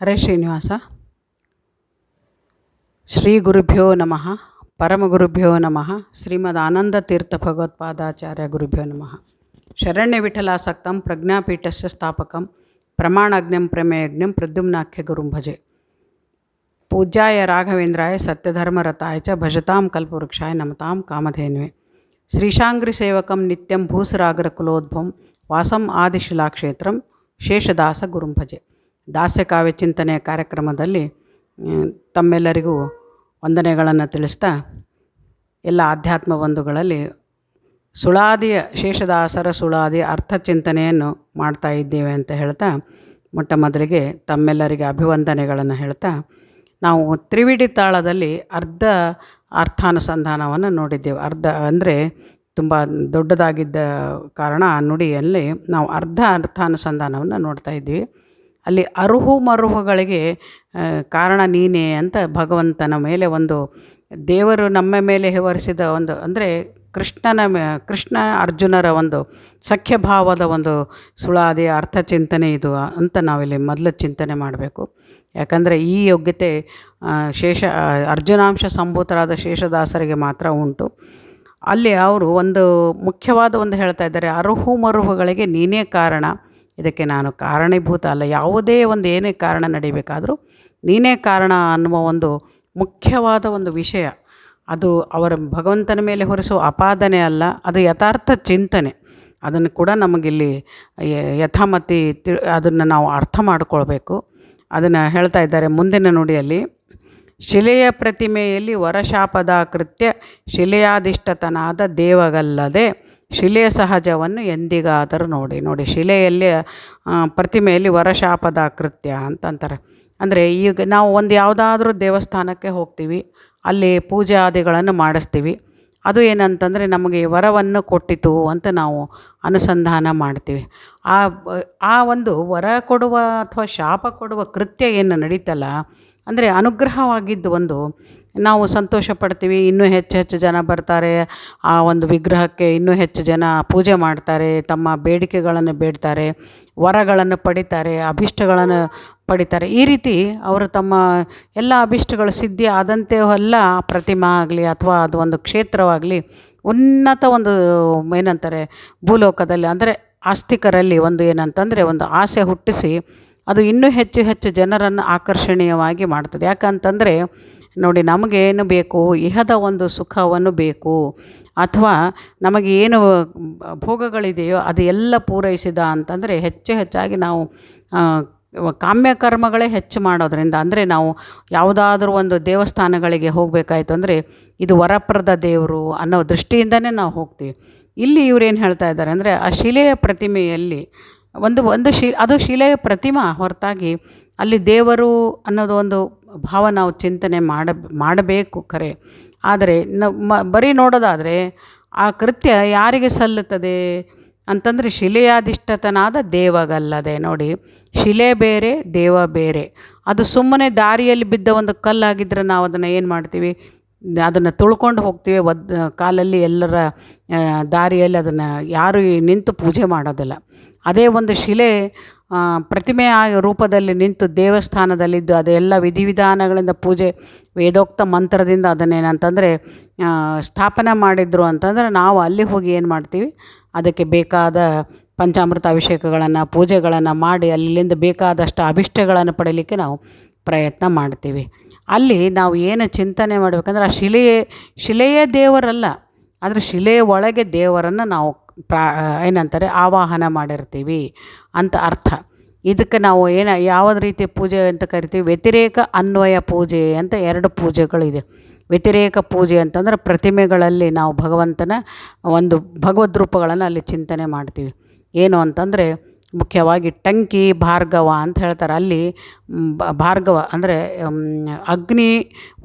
ಹರೇ ಶ್ರೀನಿವಾಸ ಶ್ರೀ ಗುರುಭ್ಯೋ ನಮಃ ಪರಮಗುರುಭ್ಯೋ ನಮಃ ಶ್ರೀಮದ್ ಆನಂದ ತೀರ್ಥ ಭಗವತ್ಪಾದಾಚಾರ್ಯ ಗುರುಭ್ಯೋ ನಮಃ ಶರಣ್ಯ ವಿಠಲಾಸಕ್ತಂ ಪ್ರಜ್ಞಾಪೀಠಸ್ಯ ಸ್ಥಾಪಕಂ ಪ್ರಮಾಣಜ್ಞಂ ಪ್ರಮೇಯಜ್ಞಂ ಪ್ರದ್ಯುಮ್ನಾಖ್ಯ ಗುರುಂ ಭಜೆ ಪೂಜ್ಯಾಯ ರಾಘವೇಂದ್ರಾಯ ಸತ್ಯಧರ್ಮರತಾಯ ಚ ಭಜತಾಂ ಕಲ್ಪವೃಕ್ಷಾಯ ನಮತಾಂ ಕಾಮಧೇನುವೆ ಶ್ರೀಶಾಂಗ್ರಿ ಸೇವಕಂ ನಿತ್ಯಂ ಭೂಸರಾಗರ ಕುಲೋದ್ಭವಂ ವಾಸಂ ಆದಿಶಿಲಾಕ್ಷೇತ್ರಂ ಶೇಷದಾಸ ಗುರುಂ ಭಜೆ ದಾಸ್ಯಕಾವ್ಯ ಚಿಂತನೆಯ ಕಾರ್ಯಕ್ರಮದಲ್ಲಿ ತಮ್ಮೆಲ್ಲರಿಗೂ ವಂದನೆಗಳನ್ನು ತಿಳಿಸ್ತಾ, ಎಲ್ಲ ಆಧ್ಯಾತ್ಮ ಬಂಧುಗಳಲ್ಲಿ ಸುಳಾದಿಯ ಶೇಷದಾಸರ ಸುಳಾದಿ ಅರ್ಥ ಚಿಂತನೆಯನ್ನು ಮಾಡ್ತಾ ಇದ್ದೇವೆ ಅಂತ ಹೇಳ್ತಾ, ಮೊಟ್ಟ ಮೊದಲಿಗೆ ತಮ್ಮೆಲ್ಲರಿಗೆ ಅಭಿವಂದನೆಗಳನ್ನು ಹೇಳ್ತಾ, ನಾವು ತ್ರಿವಿಡಿ ತಾಳದಲ್ಲಿ ಅರ್ಧ ಅರ್ಥಾನುಸಂಧಾನವನ್ನು ನೋಡಿದ್ದೇವೆ. ಅರ್ಧ ಅಂದರೆ ತುಂಬ ದೊಡ್ಡದಾಗಿದ್ದ ಕಾರಣ ಆ ನುಡಿಯಲ್ಲಿ ನಾವು ಅರ್ಧ ಅರ್ಥಾನುಸಂಧಾನವನ್ನು ನೋಡ್ತಾ ಇದ್ದೀವಿ. ಅಲ್ಲಿ ಅರುಹು ಮರುಹುಗಳಿಗೆ ಕಾರಣ ನೀನೇ ಅಂತ ಭಗವಂತನ ಮೇಲೆ ಒಂದು ದೇವರು ನಮ್ಮ ಮೇಲೆ ಹೆವರಿಸಿದ ಒಂದು, ಅಂದರೆ ಕೃಷ್ಣನ ಕೃಷ್ಣ ಅರ್ಜುನರ ಒಂದು ಸಖ್ಯಭಾವದ ಒಂದು ಸುಳಾದಿ ಅರ್ಥ ಚಿಂತನೆ ಇದು ಅಂತ ನಾವಿಲ್ಲಿ ಮೊದಲು ಚಿಂತನೆ ಮಾಡಬೇಕು. ಯಾಕಂದರೆ ಈ ಯೋಗ್ಯತೆ ಶೇಷ ಅರ್ಜುನಾಂಶ ಸಂಭೂತರಾದ ಶೇಷದಾಸರಿಗೆ ಮಾತ್ರ ಉಂಟು. ಅಲ್ಲಿ ಅವರು ಒಂದು ಮುಖ್ಯವಾದ ಒಂದು ಹೇಳ್ತಾ ಇದ್ದಾರೆ, ಅರುಹು ಮರುಹುಗಳಿಗೆ ನೀನೇ ಕಾರಣ. ಇದಕ್ಕೆ ನಾನು ಕಾರಣೀಭೂತ ಅಲ್ಲ. ಯಾವುದೇ ಒಂದು ಏನೇ ಕಾರಣ ನಡಿಬೇಕಾದರೂ ನೀನೇ ಕಾರಣ ಅನ್ನುವ ಒಂದು ಮುಖ್ಯವಾದ ಒಂದು ವಿಷಯ. ಅದು ಅವರ ಭಗವಂತನ ಮೇಲೆ ಹೊರಿಸುವ ಅಪಾದನೆ ಅಲ್ಲ, ಅದು ಯಥಾರ್ಥ ಚಿಂತನೆ. ಅದನ್ನು ಕೂಡ ನಮಗಿಲ್ಲಿ ಯಥಾಮತಿ ತಿ, ಅದನ್ನು ನಾವು ಅರ್ಥ ಮಾಡಿಕೊಳ್ಬೇಕು. ಅದನ್ನು ಹೇಳ್ತಾ ಇದ್ದಾರೆ ಮುಂದಿನ ನುಡಿಯಲ್ಲಿ, ಶಿಲೆಯ ಪ್ರತಿಮೆಯಲ್ಲಿ ವರಶಾಪದ ಕೃತ್ಯ ಶಿಲೆಯಾದಿಷ್ಟತನಾದ ದೇವಗಲ್ಲದೆ ಶಿಲೆಯ ಸಹಜವನ್ನು ಎಂದಿಗಾದರೂ ನೋಡಿ ನೋಡಿ ಶಿಲೆಯಲ್ಲಿ ಪ್ರತಿಮೆಯಲ್ಲಿ ವರಶಾಪದ ಕೃತ್ಯ ಅಂತಂತಾರೆ. ಅಂದರೆ ಈಗ ನಾವು ಒಂದು ಯಾವುದಾದ್ರೂ ದೇವಸ್ಥಾನಕ್ಕೆ ಹೋಗ್ತೀವಿ, ಅಲ್ಲಿ ಪೂಜಾದಿಗಳನ್ನು ಮಾಡಿಸ್ತೀವಿ, ಅದು ಏನಂತಂದರೆ ನಮಗೆ ವರವನ್ನು ಕೊಟ್ಟಿತು ಅಂತ ನಾವು ಅನುಸಂಧಾನ ಮಾಡ್ತೀವಿ. ಆ ಆ ಒಂದು ವರ ಕೊಡುವ ಅಥವಾ ಶಾಪ ಕೊಡುವ ಕೃತ್ಯ ಏನು ನಡೀತಲ್ಲ ಅಂದರೆ ಅನುಗ್ರಹವಾಗಿದ್ದು ಒಂದು. ನಾವು ಸಂತೋಷ ಪಡ್ತೀವಿ, ಇನ್ನೂ ಹೆಚ್ಚು ಹೆಚ್ಚು ಜನ ಬರ್ತಾರೆ, ಆ ಒಂದು ವಿಗ್ರಹಕ್ಕೆ ಇನ್ನೂ ಹೆಚ್ಚು ಜನ ಪೂಜೆ ಮಾಡ್ತಾರೆ, ತಮ್ಮ ಬೇಡಿಕೆಗಳನ್ನು ಬೇಡ್ತಾರೆ, ವರಗಳನ್ನು ಪಡಿತಾರೆ, ಅಭಿಷ್ಟಗಳನ್ನು ಪಡಿತಾರೆ. ಈ ರೀತಿ ಅವರು ತಮ್ಮ ಎಲ್ಲ ಅಭಿಷ್ಟಗಳು ಸಿದ್ಧಿ ಆದಂತೆ ಎಲ್ಲ ಪ್ರತಿಮಾ ಆಗಲಿ ಅಥವಾ ಅದು ಒಂದು ಕ್ಷೇತ್ರವಾಗಲಿ, ಉನ್ನತ ಒಂದು ಏನಂತಾರೆ, ಭೂಲೋಕದಲ್ಲಿ, ಅಂದರೆ ಆಸ್ತಿಕರಲ್ಲಿ ಒಂದು ಏನಂತಂದರೆ ಒಂದು ಆಸೆ ಹುಟ್ಟಿಸಿ ಅದು ಇನ್ನೂ ಹೆಚ್ಚು ಹೆಚ್ಚು ಜನರನ್ನು ಆಕರ್ಷಣೀಯವಾಗಿ ಮಾಡ್ತದೆ. ಯಾಕಂತಂದರೆ, ನೋಡಿ ನಮಗೇನು ಬೇಕು? ಇಹದ ಒಂದು ಸುಖವನ್ನು ಬೇಕು. ಅಥವಾ ನಮಗೆ ಏನು ಭೋಗಗಳಿದೆಯೋ ಅದು ಎಲ್ಲ ಪೂರೈಸಿದ ಅಂತಂದರೆ ಹೆಚ್ಚು ಹೆಚ್ಚಾಗಿ ನಾವು ಕಾಮ್ಯ ಕರ್ಮಗಳೇ ಹೆಚ್ಚು ಮಾಡೋದರಿಂದ, ಅಂದರೆ ನಾವು ಯಾವುದಾದ್ರೂ ಒಂದು ದೇವಸ್ಥಾನಗಳಿಗೆ ಹೋಗಬೇಕಾಯ್ತು ಅಂದರೆ ಇದು ವರಪ್ರದ ದೇವರು ಅನ್ನೋ ದೃಷ್ಟಿಯಿಂದನೇ ನಾವು ಹೋಗ್ತೀವಿ. ಇಲ್ಲಿ ಇವ್ರೇನು ಹೇಳ್ತಾ ಇದ್ದಾರೆ ಅಂದರೆ, ಆ ಶಿಲೆಯ ಪ್ರತಿಮೆಯಲ್ಲಿ ಒಂದು ಒಂದು ಶಿ, ಅದು ಶಿಲೆಯ ಪ್ರತಿಮಾ ಹೊರತಾಗಿ ಅಲ್ಲಿ ದೇವರು ಅನ್ನೋದು ಒಂದು ಭಾವ ನಾವು ಚಿಂತನೆ ಮಾಡ, ಮಾಡಬೇಕು ಖರೆ ಆದರೆ ನಮ್ಮ ಬರೀ ನೋಡೋದಾದರೆ ಆ ಕೃತ್ಯ ಯಾರಿಗೆ ಸಲ್ಲುತ್ತದೆ? ಅಂತಂದರೆ ಶಿಲೆಯಾಧಿಷ್ಠತನಾದ ದೇವಗಲ್ಲದೆ. ನೋಡಿ, ಶಿಲೆ ಬೇರೆ, ದೇವ ಬೇರೆ. ಅದು ಸುಮ್ಮನೆ ದಾರಿಯಲ್ಲಿ ಬಿದ್ದ ಒಂದು ಕಲ್ಲಾಗಿದ್ದರೆ ನಾವು ಅದನ್ನು ಏನು ಮಾಡ್ತೀವಿ? ಅದನ್ನು ತುಳ್ಕೊಂಡು ಹೋಗ್ತೀವಿ. ಒದ್, ಕಾಲಲ್ಲಿ ಎಲ್ಲರ ದಾರಿಯಲ್ಲಿ ಅದನ್ನು ಯಾರು ನಿಂತು ಪೂಜೆ ಮಾಡೋದಿಲ್ಲ. ಅದೇ ಒಂದು ಶಿಲೆ ಪ್ರತಿಮೆಯ ರೂಪದಲ್ಲಿ ನಿಂತು ದೇವಸ್ಥಾನದಲ್ಲಿದ್ದು ಅದೆಲ್ಲ ವಿಧಿವಿಧಾನಗಳಿಂದ ಪೂಜೆ, ವೇದೋಕ್ತ ಮಂತ್ರದಿಂದ ಅದನ್ನೇನಂತಂದರೆ ಸ್ಥಾಪನೆ ಮಾಡಿದ್ರು ಅಂತಂದರೆ ನಾವು ಅಲ್ಲಿ ಹೋಗಿ ಏನು ಮಾಡ್ತೀವಿ? ಅದಕ್ಕೆ ಬೇಕಾದ ಪಂಚಾಮೃತ ಅಭಿಷೇಕಗಳನ್ನು ಪೂಜೆಗಳನ್ನು ಮಾಡಿ ಅಲ್ಲಿಂದ ಬೇಕಾದಷ್ಟು ಅಭಿಷ್ಟಗಳನ್ನು ಪಡೀಲಿಕ್ಕೆ ನಾವು ಪ್ರಯತ್ನ ಮಾಡ್ತೀವಿ. ಅಲ್ಲಿ ನಾವು ಏನು ಚಿಂತನೆ ಮಾಡಬೇಕಂದ್ರೆ, ಆ ಶಿಲೆಯೇ ಶಿಲೆಯೇ ದೇವರಲ್ಲ, ಆದರೆ ಶಿಲೆಯ ಒಳಗೆ ದೇವರನ್ನು ನಾವು ಪ್ರಾ ಏನಂತಾರೆ, ಆವಾಹನ ಮಾಡಿರ್ತೀವಿ ಅಂತ ಅರ್ಥ. ಇದಕ್ಕೆ ನಾವು ಏನು ಯಾವ ರೀತಿಯ ಪೂಜೆ ಅಂತ ಕರಿತೀವಿ? ವ್ಯತಿರೇಕ ಅನ್ವಯ ಪೂಜೆ ಅಂತ ಎರಡು ಪೂಜೆಗಳಿದೆ. ವ್ಯತಿರೇಕ ಪೂಜೆ ಅಂತಂದ್ರೆ ಪ್ರತಿಮೆಗಳಲ್ಲಿ ನಾವು ಭಗವಂತನ ಒಂದು ಭಗವದ್ ರೂಪಗಳನ್ನು ಅಲ್ಲಿ ಚಿಂತನೆ ಮಾಡ್ತೀವಿ. ಏನು ಅಂತಂದರೆ, ಮುಖ್ಯವಾಗಿ ಟಂಕಿ, ಭಾರ್ಗವ ಅಂತ ಹೇಳ್ತಾರೆ. ಅಲ್ಲಿ ಭಾರ್ಗವ ಅಂದರೆ ಅಗ್ನಿ,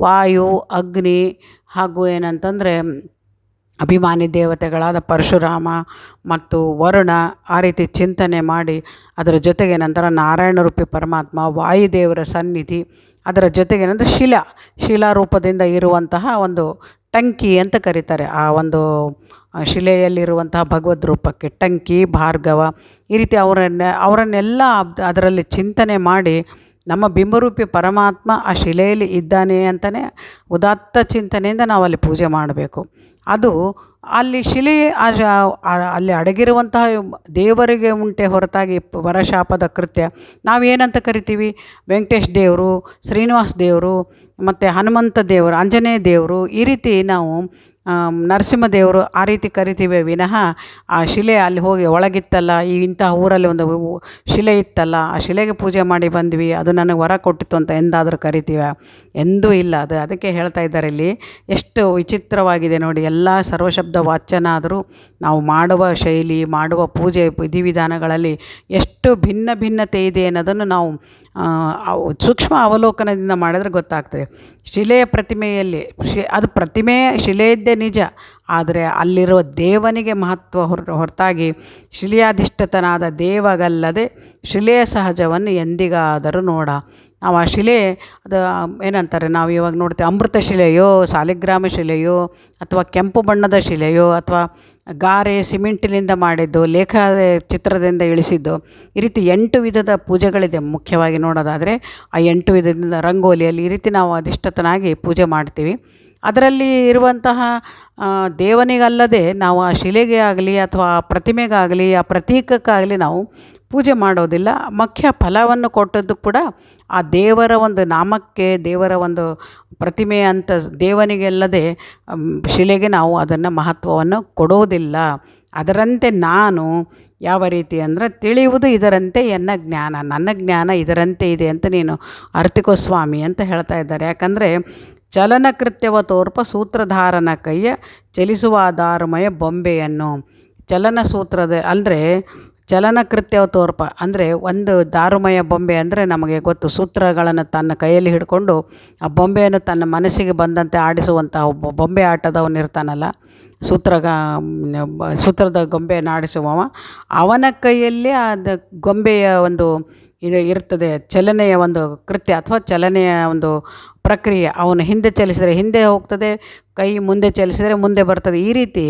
ವಾಯು, ಅಗ್ನಿ ಹಾಗೂ ಏನಂತಂದರೆ ಅಭಿಮಾನಿ ದೇವತೆಗಳಾದ ಪರಶುರಾಮ ಮತ್ತು ವರುಣ ಆ ರೀತಿ ಚಿಂತನೆ ಮಾಡಿ ಅದರ ಜೊತೆಗೆ ನಂತರ ನಾರಾಯಣ ರೂಪಿ ಪರಮಾತ್ಮ, ವಾಯುದೇವರ ಸನ್ನಿಧಿ, ಅದರ ಜೊತೆಗೆ ನಂತರ ಶಿಲಾ ಶಿಲಾರೂಪದಿಂದ ಇರುವಂತಹ ಒಂದು ಟಂಕಿ ಅಂತ ಕರೀತಾರೆ. ಆ ಒಂದು ಶಿಲೆಯಲ್ಲಿರುವಂತಹ ಭಗವದ್ ರೂಪಕ್ಕೆ ಟಂಕಿ, ಭಾರ್ಗವ ಈ ರೀತಿ ಅವರನ್ನ, ಅವರನ್ನೆಲ್ಲ ಅದರಲ್ಲಿ ಚಿಂತನೆ ಮಾಡಿ ನಮ್ಮ ಬಿಂಬರೂಪಿ ಪರಮಾತ್ಮ ಆ ಶಿಲೆಯಲ್ಲಿ ಇದ್ದಾನೆ ಅಂತಲೇ ಉದಾತ್ತ ಚಿಂತನೆಯಿಂದ ನಾವು ಅಲ್ಲಿ ಪೂಜೆ ಮಾಡಬೇಕು. ಅದು ಅಲ್ಲಿ ಶಿಲೆ ಅಲ್ಲಿ ಅಡಗಿರುವಂತಹ ದೇವರಿಗೆ ಉಂಟೆ ಹೊರತಾಗಿ ವರಶಾಪದ ಕೃತ್ಯ. ನಾವೇನಂತ ಕರಿತೀವಿ? ವೆಂಕಟೇಶ್ ದೇವರು, ಶ್ರೀನಿವಾಸ ದೇವರು, ಮತ್ತು ಹನುಮಂತ ದೇವರು, ಆಂಜನೇಯ ದೇವರು ಈ ರೀತಿ ನಾವು ನರಸಿಂಹದೇವರು ಆ ರೀತಿ ಕರಿತೀವಿ ವಿನಃ, ಆ ಶಿಲೆ ಅಲ್ಲಿ ಹೋಗಿ ಒಳಗಿತ್ತಲ್ಲ, ಈ ಇಂತಹ ಊರಲ್ಲಿ ಒಂದು ಶಿಲೆ ಇತ್ತಲ್ಲ, ಆ ಶಿಲೆಗೆ ಪೂಜೆ ಮಾಡಿ ಬಂದ್ವಿ, ಅದು ನನಗೆ ವರ ಕೊಟ್ಟಿತ್ತು ಅಂತ ಎಂದಾದರೂ ಕರಿತೀವ? ಎಂದೂ ಇಲ್ಲ, ಅದು ಅದಕ್ಕೆ ಹೇಳ್ತಾ ಇದ್ದಾರೆ ಇಲ್ಲಿ. ಎಷ್ಟು ವಿಚಿತ್ರವಾಗಿದೆ ನೋಡಿ, ಎಲ್ಲ ಸರ್ವಶಬ್ದ ವಾಚನ ಆದರೂ ನಾವು ಮಾಡುವ ಶೈಲಿ, ಮಾಡುವ ಪೂಜೆ ವಿಧಿವಿಧಾನಗಳಲ್ಲಿ ಎಷ್ಟು ಭಿನ್ನ ಭಿನ್ನತೆ ಇದೆ ಅನ್ನೋದನ್ನು ನಾವು ಸೂಕ್ಷ್ಮ ಅವಲೋಕನದಿಂದ ಮಾಡಿದ್ರೆ ಗೊತ್ತಾಗ್ತದೆ. ಶಿಲೆಯ ಪ್ರತಿಮೆಯಲ್ಲಿ, ಶಿ, ಅದು ಪ್ರತಿಮೆ, ಶಿಲೆಯದ್ದೇ ನಿಜ. ಆದರೆ ಅಲ್ಲಿರುವ ದೇವನಿಗೆ ಮಹತ್ವ ಹೊರ, ಹೊರತಾಗಿ ಶಿಲೆಯಾಧಿಷ್ಠಿತನಾದ ದೇವಗಲ್ಲದೆ ಶಿಲೆಯ ಸಹಜವನ್ನು ಎಂದಿಗಾದರೂ ನೋಡ. ನಾವು ಆ ಶಿಲೆ, ಅದು, ಏನಂತಾರೆ, ನಾವು ಇವಾಗ ನೋಡ್ತೇವೆ ಅಮೃತ ಶಿಲೆಯೋ, ಸಾಲಿಗ್ರಾಮ ಶಿಲೆಯೋ, ಅಥವಾ ಕೆಂಪು ಬಣ್ಣದ ಶಿಲೆಯೋ, ಅಥವಾ ಗಾರೆ ಸಿಮೆಂಟಿನಿಂದ ಮಾಡಿದ್ದು ಲೇಖ ಚಿತ್ರದಿಂದ ಇಳಿಸಿದ್ದು, ಈ ರೀತಿ ಎಂಟು ವಿಧದ ಪೂಜೆಗಳಿದೆ ಮುಖ್ಯವಾಗಿ ನೋಡೋದಾದರೆ, ಆ ಎಂಟು ವಿಧದಿಂದ ರಂಗೋಲಿಯಲ್ಲಿ ಈ ರೀತಿ ನಾವು ಅಧಿಷ್ಠತನಾಗಿ ಪೂಜೆ ಮಾಡ್ತೀವಿ. ಅದರಲ್ಲಿ ಇರುವಂತಹ ದೇವನಿಗಲ್ಲದೆ ನಾವು ಆ ಶಿಲೆಗೆ ಆಗಲಿ ಅಥವಾ ಆ ಪ್ರತಿಮೆಗಾಗಲಿ, ಆ ಪ್ರತೀಕಕ್ಕಾಗಲಿ ನಾವು ಪೂಜೆ ಮಾಡೋದಿಲ್ಲ. ಮುಖ್ಯ ಫಲವನ್ನು ಕೊಟ್ಟದ್ದು ಕೂಡ ಆ ದೇವರ ಒಂದು ನಾಮಕ್ಕೆ, ದೇವರ ಒಂದು ಪ್ರತಿಮೆ ಅಂತ ದೇವನಿಗೆಲ್ಲದೆ ಶಿಲೆಗೆ ನಾವು ಅದನ್ನು ಮಹತ್ವವನ್ನು ಕೊಡೋದಿಲ್ಲ. ಅದರಂತೆ ನಾನು ಯಾವ ರೀತಿ ಅಂದರೆ ತಿಳಿಯುವುದು ಇದರಂತೆ ಎನ್ನ ಜ್ಞಾನ, ನನ್ನ ಜ್ಞಾನ ಇದರಂತೆ ಇದೆ ಅಂತ ನೀನು ಅರ್ತಿಕೋ ಸ್ವಾಮಿ ಅಂತ ಹೇಳ್ತಾ ಇದ್ದಾರೆ. ಯಾಕಂದರೆ ಚಲನಕೃತ್ಯವ ತೋರ್ಪ ಸೂತ್ರಧಾರನ ಕೈಯ ಚಲಿಸುವ ದಾರುಮಯ ಬೊಂಬೆಯನ್ನು. ಚಲನ ಸೂತ್ರದ, ಅಂದರೆ ಚಲನಕೃತ್ಯವ ತೋರ್ಪ ಅಂದರೆ ಒಂದು ದಾರುಮಯ ಬೊಂಬೆ ಅಂದರೆ ನಮಗೆ ಗೊತ್ತು. ಸೂತ್ರಗಳನ್ನು ತನ್ನ ಕೈಯಲ್ಲಿ ಹಿಡ್ಕೊಂಡು ಆ ಬೊಂಬೆಯನ್ನು ತನ್ನ ಮನಸ್ಸಿಗೆ ಬಂದಂತೆ ಆಡಿಸುವಂಥ ಒಬ್ಬ ಬೊಂಬೆ ಆಟದವನು ಇರ್ತಾನಲ್ಲ. ಸೂತ್ರಗ ಸೂತ್ರದ ಗೊಂಬೆಯನ್ನು ಆಡಿಸುವವ. ಅವನ ಕೈಯಲ್ಲಿ ಅದು ಗೊಂಬೆಯ ಒಂದು ಇದು ಇರ್ತದೆ. ಚಲನೆಯ ಒಂದು ಕೃತ್ಯ ಅಥವಾ ಚಲನೆಯ ಒಂದು ಪ್ರಕ್ರಿಯೆ. ಅವನು ಹಿಂದೆ ಚಲಿಸಿದರೆ ಹಿಂದೆ ಹೋಗ್ತದೆ, ಕೈ ಮುಂದೆ ಚಲಿಸಿದರೆ ಮುಂದೆ ಬರ್ತದೆ. ಈ ರೀತಿ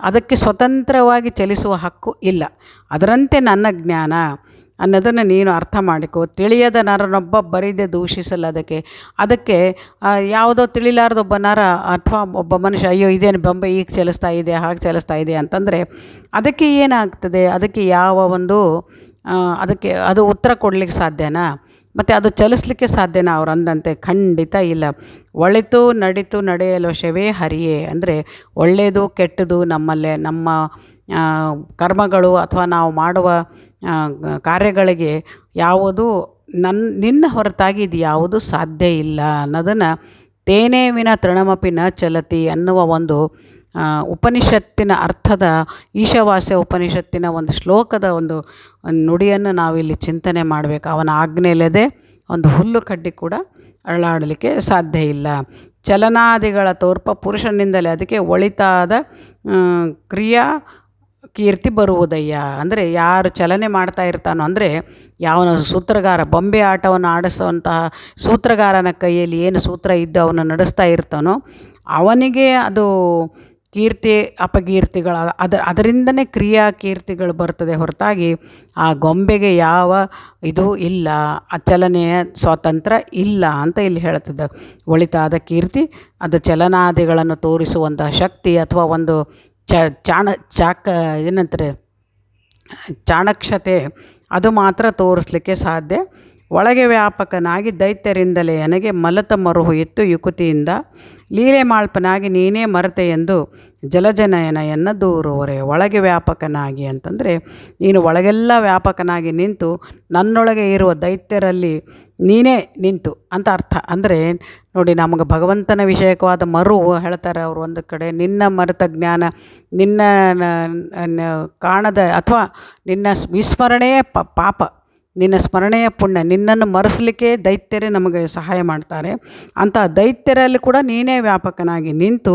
ಅದಕ್ಕೆ ಸ್ವತಂತ್ರವಾಗಿ ಚಲಿಸುವ ಹಕ್ಕು ಇಲ್ಲ. ಅದರಂತೆ ನನ್ನ ಜ್ಞಾನ ಅನ್ನೋದನ್ನು ನೀನು ಅರ್ಥ ಮಾಡಿಕೊ. ತಿಳಿಯದ ನರನೊಬ್ಬ ಬರಿದೆ ದೂಷಿಸಲ್ಲ ಅದಕ್ಕೆ ಅದಕ್ಕೆ ಯಾವುದೋ ತಿಳಿಲಾರ್ದ ಒಬ್ಬ ನರ ಅಥವಾ ಒಬ್ಬ ಮನುಷ್ಯ, ಅಯ್ಯೋ, ಇದೇನು ಬೊಂಬೆ, ಈಗ ಚಲಿಸ್ತಾ ಇದೆ ಹಾಗೆ ಚಲಿಸ್ತಾ ಇದೆ ಅಂತಂದರೆ, ಅದಕ್ಕೆ ಏನಾಗ್ತದೆ? ಅದಕ್ಕೆ ಯಾವ ಒಂದು ಅದಕ್ಕೆ ಅದು ಉತ್ತರ ಕೊಡಲಿಕ್ಕೆ ಸಾಧ್ಯನಾ? ಮತ್ತು ಅದು ಚಲಿಸ್ಲಿಕ್ಕೆ ಸಾಧ್ಯನಾ ಅವ್ರು ಅಂದಂತೆ? ಖಂಡಿತ ಇಲ್ಲ. ಒಳಿತು ನಡೀತು ನಡೆಯಲು ಶವೇ ಹರಿಯೇ. ಅಂದರೆ ಒಳ್ಳೆಯದು ಕೆಟ್ಟದು ನಮ್ಮಲ್ಲೇ, ನಮ್ಮ ಕರ್ಮಗಳು ಅಥವಾ ನಾವು ಮಾಡುವ ಕಾರ್ಯಗಳಿಗೆ ಯಾವುದು ನನ್ನ ನಿನ್ನ ಹೊರತಾಗಿ ಇದು ಯಾವುದು ಸಾಧ್ಯ ಇಲ್ಲ ಅನ್ನೋದನ್ನು ತೇನೇ ವಿನ ತೃಣಮಪಿ ನ ಚಲತಿ ಅನ್ನುವ ಒಂದು ಉಪನಿಷತ್ತಿನ ಅರ್ಥದ, ಈಶವಾಸ್ಯ ಉಪನಿಷತ್ತಿನ ಒಂದು ಶ್ಲೋಕದ ಒಂದು ನುಡಿಯನ್ನು ನಾವಿಲ್ಲಿ ಚಿಂತನೆ ಮಾಡಬೇಕು. ಅವನ ಆಜ್ಞೆಯಿಲ್ಲದೆ ಒಂದು ಹುಲ್ಲು ಕಡ್ಡಿ ಕೂಡ ಅರಳಾಡಲಿಕ್ಕೆ ಸಾಧ್ಯ ಇಲ್ಲ. ಚಲನಾದಿಗಳ ತೋರ್ಪ ಪುರುಷನಿಂದಲೇ, ಅದಕ್ಕೆ ಒಳಿತಾದ ಕ್ರಿಯಾ ಕೀರ್ತಿ ಬರುವುದಯ್ಯ. ಅಂದರೆ ಯಾರು ಚಲನೆ ಮಾಡ್ತಾ ಇರ್ತಾನೋ, ಅಂದರೆ ಯಾವನ ಸೂತ್ರಗಾರ, ಬೊಂಬೆ ಆಟವನ್ನು ಆಡಿಸುವಂತಹ ಸೂತ್ರಗಾರನ ಕೈಯಲ್ಲಿ ಏನು ಸೂತ್ರ ಇದ್ದು ಅವನು ನಡೆಸ್ತಾ ಇರ್ತಾನೋ, ಅವನಿಗೆ ಅದು ಕೀರ್ತಿ ಅಪಕೀರ್ತಿಗಳ ಅದರ ಅದರಿಂದನೇ ಕ್ರಿಯಾ ಕೀರ್ತಿಗಳು ಬರ್ತದೆ ಹೊರತಾಗಿ ಆ ಗೊಂಬೆಗೆ ಯಾವ ಇದು ಇಲ್ಲ, ಆ ಚಲನೆಯ ಸ್ವಾತಂತ್ರ್ಯ ಇಲ್ಲ ಅಂತ ಇಲ್ಲಿ ಹೇಳ್ತದೆ. ಒಳಿತಾದ ಕೀರ್ತಿ, ಅದು ಚಲನಾದಿಗಳನ್ನು ತೋರಿಸುವಂತಹ ಶಕ್ತಿ ಅಥವಾ ಒಂದು ಚಾಣ ಚಾಕ ಏನಂತಾರೆ ಚಾಣಕ್ಷತೆ ಅದು ಮಾತ್ರ ತೋರಿಸ್ಲಿಕ್ಕೆ ಸಾಧ್ಯ. ಒಳಗೆ ವ್ಯಾಪಕನಾಗಿ ದೈತ್ಯರಿಂದಲೇ ನನಗೆ ಮಲತ ಮರುಹು ಎತ್ತು ಯುಕುತಿಯಿಂದ ಲೀಲೆ ಮಾಳ್ಪನಾಗಿ ನೀನೇ ಮರೆತೆ ಎಂದು ಜಲಜನಯನಯನ್ನು ದೂರುವರೆ ಒಳಗೆ ವ್ಯಾಪಕನಾಗಿ ಅಂತಂದರೆ ನೀನು ಒಳಗೆಲ್ಲ ವ್ಯಾಪಕನಾಗಿ ನಿಂತು ನನ್ನೊಳಗೆ ಇರುವ ದೈತ್ಯರಲ್ಲಿ ನೀನೇ ನಿಂತು ಅಂತ ಅರ್ಥ. ಅಂದರೆ ನೋಡಿ ನಮಗೆ ಭಗವಂತನ ವಿಷಯಕವಾದ ಮರು ಹೇಳ್ತಾರೆ ಅವರು ಒಂದು ಕಡೆ, ನಿನ್ನ ಮರೆತ ಜ್ಞಾನ, ನಿನ್ನ ಕಾಣದ ಅಥವಾ ನಿನ್ನ ವಿಸ್ಮರಣೆಯೇ ಪಾಪ. ನಿನ್ನ ಸ್ಮರಣೆಯ ಪುಣ್ಯ, ನಿನ್ನನ್ನು ಮರೆಸಲಿಕ್ಕೆ ದೈತ್ಯರೇ ನಮಗೆ ಸಹಾಯ ಮಾಡ್ತಾರೆ. ಅಂಥ ದೈತ್ಯರಲ್ಲಿ ಕೂಡ ನೀನೇ ವ್ಯಾಪಕನಾಗಿ ನಿಂತು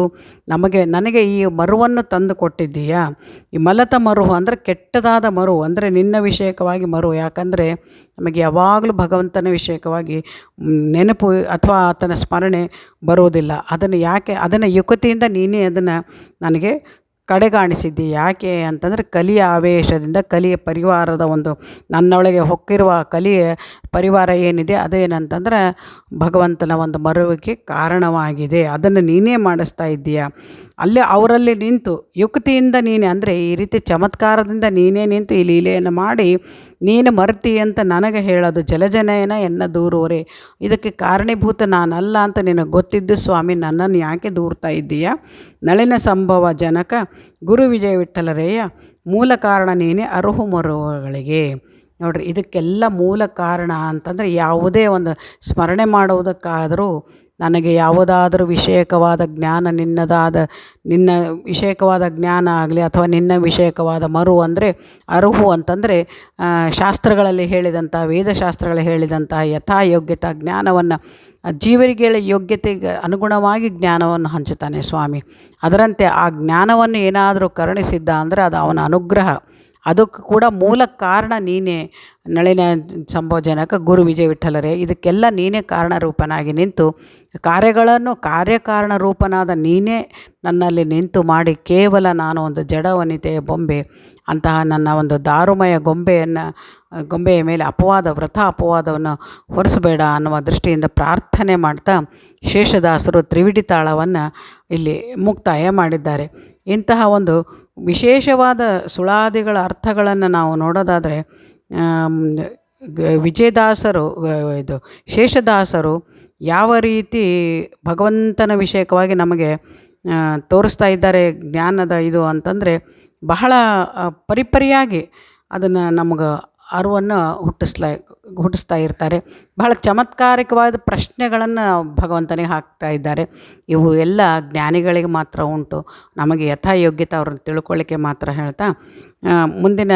ನಮಗೆ, ನನಗೆ ಈ ಮರುವನ್ನು ತಂದು ಕೊಟ್ಟಿದ್ದೀಯಾ? ಈ ಮಲತ ಮರು ಅಂದರೆ ಕೆಟ್ಟದಾದ ಮರು ಅಂದರೆ ನಿನ್ನ ವಿಷಯಕವಾಗಿ ಮರು. ಯಾಕಂದರೆ ನಮಗೆ ಯಾವಾಗಲೂ ಭಗವಂತನ ವಿಷಯಕವಾಗಿ ನೆನಪು ಅಥವಾ ಆತನ ಸ್ಮರಣೆ ಬರುವುದಿಲ್ಲ. ಅದನ್ನು ಯಾಕೆ, ಅದನ್ನು ಯುಕತಿಯಿಂದ ನೀನೇ ಅದನ್ನು ನನಗೆ ಕಡೆಗಾಣಿಸಿದ್ದಿ ಯಾಕೆ ಅಂತಂದರೆ ಕಲಿಯ ಆವೇಶದಿಂದ ಕಲಿಯ ಪರಿವಾರದ ಒಂದು ನನ್ನೊಳಗೆ ಹೊಕ್ಕಿರುವ ಕಲಿಯ ಪರಿವಾರ ಏನಿದೆ ಅದೇನಂತಂದ್ರೆ ಭಗವಂತನ ಒಂದು ಮರುವಿಗೆ ಕಾರಣವಾಗಿದೆ. ಅದನ್ನು ನೀನೇ ಮಾಡಿಸ್ತಾ ಇದ್ದೀಯ. ಅಲ್ಲೇ ಅವರಲ್ಲಿ ನಿಂತು ಯುಕ್ತಿಯಿಂದ ನೀನೆ, ಅಂದರೆ ಈ ರೀತಿ ಚಮತ್ಕಾರದಿಂದ ನೀನೇ ನಿಂತು ಈ ಲೀಲೆಯನ್ನು ಮಾಡಿ ನೀನು ಮರ್ತಿ ಅಂತ ನನಗೆ ಹೇಳೋದು ಜಲಜನಯನ ಎನ್ನ ದೂರೋರೆ. ಇದಕ್ಕೆ ಕಾರಣೀಭೂತ ನಾನಲ್ಲ ಅಂತ ನಿನಗೆ ಗೊತ್ತಿದ್ದು ಸ್ವಾಮಿ, ನನ್ನನ್ನು ಯಾಕೆ ದೂರ್ತಾ ಇದ್ದೀಯ? ನಳಿನ ಸಂಭವ ಜನಕ, ಗುರು ವಿಜಯ ವಿಠಲರೇಯ ಮೂಲ ಕಾರಣ ನೀನೇ ಅರುಹು ಮರುವಗಳಿಗೆ ನೋಡ್ರಿ, ಇದಕ್ಕೆಲ್ಲ ಮೂಲ ಕಾರಣ ಅಂತಂದರೆ ಯಾವುದೇ ಒಂದು ಸ್ಮರಣೆ ಮಾಡುವುದಕ್ಕಾದರೂ ನನಗೆ ಯಾವುದಾದರೂ ವಿಷಯಕವಾದ ಜ್ಞಾನ ನಿನ್ನದಾದ, ನಿನ್ನ ವಿಷಯಕವಾದ ಜ್ಞಾನ ಆಗಲಿ ಅಥವಾ ನಿನ್ನ ವಿಷಯಕವಾದ ಮರು ಅಂದರೆ ಅರುಹು ಅಂತಂದರೆ ಶಾಸ್ತ್ರಗಳಲ್ಲಿ ಹೇಳಿದಂಥ, ವೇದಶಾಸ್ತ್ರಗಳಲ್ಲಿ ಯಥಾ ಯಥಾಯೋಗ್ಯತಾ ಜ್ಞಾನವನ್ನು ಜೀವರಿಗೆ ಯೋಗ್ಯತೆಗೆ ಅನುಗುಣವಾಗಿ ಜ್ಞಾನವನ್ನು ಹಂಚುತ್ತಾನೆ ಸ್ವಾಮಿ. ಅದರಂತೆ ಆ ಜ್ಞಾನವನ್ನು ಏನಾದರೂ ಕರುಣಿಸಿದ್ದ ಅಂದರೆ ಅದು ಅವನ ಅನುಗ್ರಹ. ಅದಕ್ಕೆ ಕೂಡ ಮೂಲ ಕಾರಣ ನೀನೇ ನಳಿನ ಸಂಭೋಜನಕ ಗುರು ವಿಜಯ ವಿಠಲರೇ. ಇದಕ್ಕೆಲ್ಲ ನೀನೇ ಕಾರಣ ರೂಪನಾಗಿ ನಿಂತು, ಕಾರ್ಯಗಳನ್ನು ಕಾರ್ಯಕಾರಣ ರೂಪನಾದ ನೀನೇ ನನ್ನಲ್ಲಿ ನಿಂತು ಮಾಡಿ ಕೇವಲ ನಾನು ಒಂದು ಜಡ ವನಿತೆಯ ಬೊಂಬೆ, ಅಂತಹ ನನ್ನ ಒಂದು ದಾರುಮಯ ಗೊಂಬೆಯನ್ನು, ಗೊಂಬೆಯ ಮೇಲೆ ಅಪವಾದ, ವ್ರತ ಅಪವಾದವನ್ನು ಹೊರಿಸಬೇಡ ಅನ್ನುವ ದೃಷ್ಟಿಯಿಂದ ಪ್ರಾರ್ಥನೆ ಮಾಡ್ತಾ ಶೇಷದಾಸರು ತ್ರಿವಿಡಿ ತಾಳವನ್ನು ಇಲ್ಲಿ ಮುಕ್ತಾಯ ಮಾಡಿದ್ದಾರೆ. ಇಂತಹ ಒಂದು ವಿಶೇಷವಾದ ಸುಳಾದಿಗಳ ಅರ್ಥಗಳನ್ನು ನಾವು ನೋಡೋದಾದರೆ ವಿಜಯದಾಸರು ಇದು ಶೇಷದಾಸರು ಯಾವ ರೀತಿ ಭಗವಂತನ ವಿಷಯಕವಾಗಿ ನಮಗೆ ತೋರಿಸ್ತಾ ಇದ್ದಾರೆ ಜ್ಞಾನದ ಇದು ಅಂತಂದರೆ ಬಹಳ ಪರಿಪರಿಯಾಗಿ ಅದನ್ನು ನಮ್ಗೆ ಅರಿವನ್ನು ಹುಟ್ಟಿಸ್ಲ, ಹುಟ್ಟಿಸ್ತಾ ಇರ್ತಾರೆ. ಬಹಳ ಚಮತ್ಕಾರಿಕವಾದ ಪ್ರಶ್ನೆಗಳನ್ನು ಭಗವಂತನಿಗೆ ಹಾಕ್ತಾ ಇದ್ದಾರೆ. ಇವು ಎಲ್ಲ ಜ್ಞಾನಿಗಳಿಗೆ ಮಾತ್ರ ಉಂಟು. ನಮಗೆ ಯಥಾಯೋಗ್ಯತೆ ಅವ್ರನ್ನ ತಿಳ್ಕೊಳ್ಳಿಕ್ಕೆ ಮಾತ್ರ ಹೇಳ್ತಾ ಮುಂದಿನ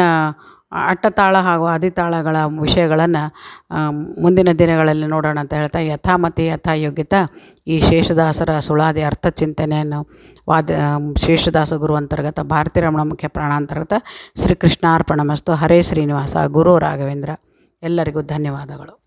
ಅಟ್ಟತಾಳ ಹಾಗೂ ಆದಿತಾಳಗಳ ವಿಷಯಗಳನ್ನು ಮುಂದಿನ ದಿನಗಳಲ್ಲಿ ನೋಡೋಣ ಅಂತ ಹೇಳ್ತಾ, ಯಥಾಮತಿ ಯಥಾಯೋಗ್ಯತ ಈ ಶೇಷದಾಸರ ಸುಳಾದಿ ಅರ್ಥ ಚಿಂತನೆಯನ್ನು ವಾದ ಶೇಷದಾಸ ಗುರು ಅಂತರ್ಗತ ಭಾರತೀ ರಮಣ ಮುಖ್ಯ ಪ್ರಾಣಾಂತರ್ಗತ ಶ್ರೀಕೃಷ್ಣಾರ್ಪಣ ಮಸ್ತು. ಹರೇ ಶ್ರೀನಿವಾಸ. ಗುರು ರಾಘವೇಂದ್ರ. ಎಲ್ಲರಿಗೂ ಧನ್ಯವಾದಗಳು.